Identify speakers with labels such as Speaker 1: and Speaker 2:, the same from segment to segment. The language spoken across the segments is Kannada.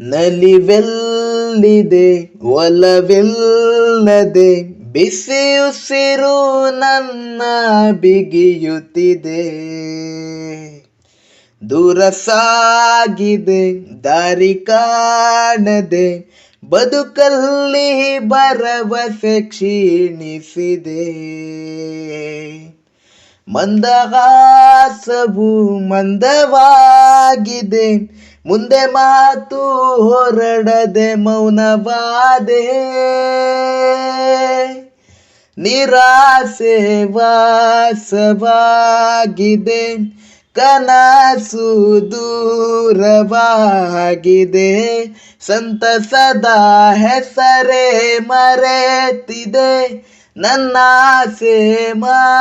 Speaker 1: ನಲಿವೆಲ್ಲಿದೆ ಒಲವಿಲ್ಲದೆ ಬಿಸಿಯುಸಿರು ನನ್ನ ಬಿಗಿಯುತ್ತಿದೆ. ದೂರ ಸಾಗಿದೆ ದಾರಿ ಕಾಣದೆ ಬದುಕಲ್ಲಿ ಭರವಸೆ ಕ್ಷೀಣಿಸಿದೆ. ಮಂದಹಾಸವು ಮಂದವಾಗಿದೆ. ಮುಂದೆ ಮಾತು ಹೊರಡದೆ ಮೌನವಾದೆ. ನಿರಾಸೆ ವಾಸವಾಗಿದೆ. ಕನಸು ದೂರವಾಗಿದೆ. ಸಂತಸದ ಹೆಸರೇ ಮರೆತಿದೆ. ನನ್ನ ಆಸೆ ಮಾಯವಾಗಿದೆ.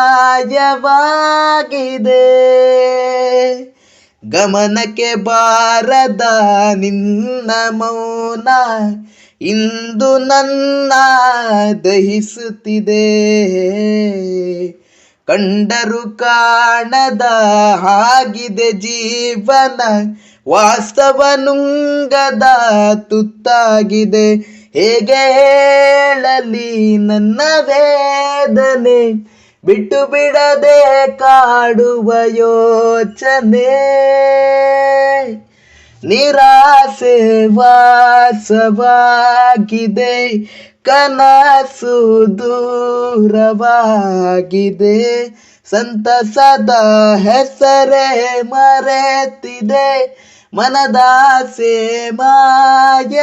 Speaker 1: ಗಮನಕ್ಕೆ ಬಾರದ ನಿನ್ನ ಮೌನ ಇಂದು ನನ್ನ ದಹಿಸುತ್ತಿದೆ. ಕಂಡರು ಕಾಣದ ಹಾಗಿದೆ ಜೀವನ ವಾಸ್ತವ ನುಂಗದ ತುತ್ತಾಗಿದೆ. ಹೇಗೆ ಹೇಳಲಿ ನನ್ನ ವೇದನೆ? ಬಿಟ್ಟು ಬಿಡದೆ ಕಾಡುವ ಯೋಚನೆ. ನಿರಾಸೆ ವಾಸವಾಗಿದೆ, ಕನಸು ದೂರವಾಗಿದೆ. ಸಂತಸದ ಹೆಸರೇ ಮರೆತಿದೆ ಮನದಾಸೆ ಮಾಯವಾಗಿದೆ.